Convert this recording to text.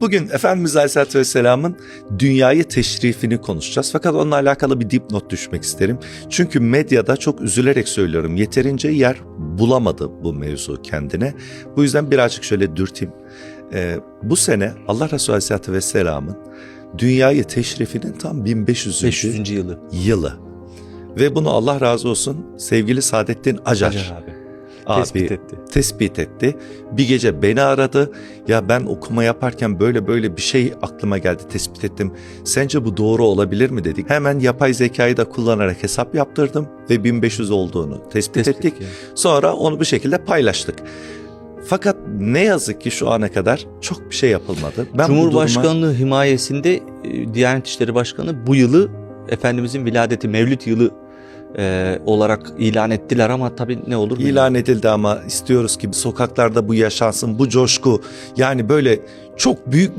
Bugün Efendimiz Aleyhisselatü Vesselam'ın dünyayı teşrifini konuşacağız. Fakat onunla alakalı bir dipnot düşmek isterim. Çünkü medyada çok üzülerek söylüyorum yeterince yer bulamadı bu mevzu kendine. Bu yüzden birazcık şöyle dürteyim. Ee, bu sene Allah Resulü Aleyhisselatü Vesselam'ın dünyayı teşrifinin tam 1500. 500. yılı. yılı. Ve bunu Allah razı olsun sevgili Saadettin Acar, Acar abi. Abi Tespit etti. tespit etti. Bir gece beni aradı. Ya ben okuma yaparken böyle böyle bir şey aklıma geldi tespit ettim. Sence bu doğru olabilir mi dedik. Hemen yapay zekayı da kullanarak hesap yaptırdım ve 1500 olduğunu tespit, Tespit ettik. yani. Sonra onu bu şekilde paylaştık. Fakat ne yazık ki şu ana kadar çok bir şey yapılmadı. Ben bu duruma- Cumhurbaşkanlığı himayesinde e, Diyanet İşleri Başkanı bu yılı Efendimizin viladeti Mevlüt yılı e, olarak ilan ettiler ama tabii ne olur bilmiyorum. ilan edildi ama istiyoruz ki sokaklarda bu yaşansın, bu coşku. Yani böyle çok büyük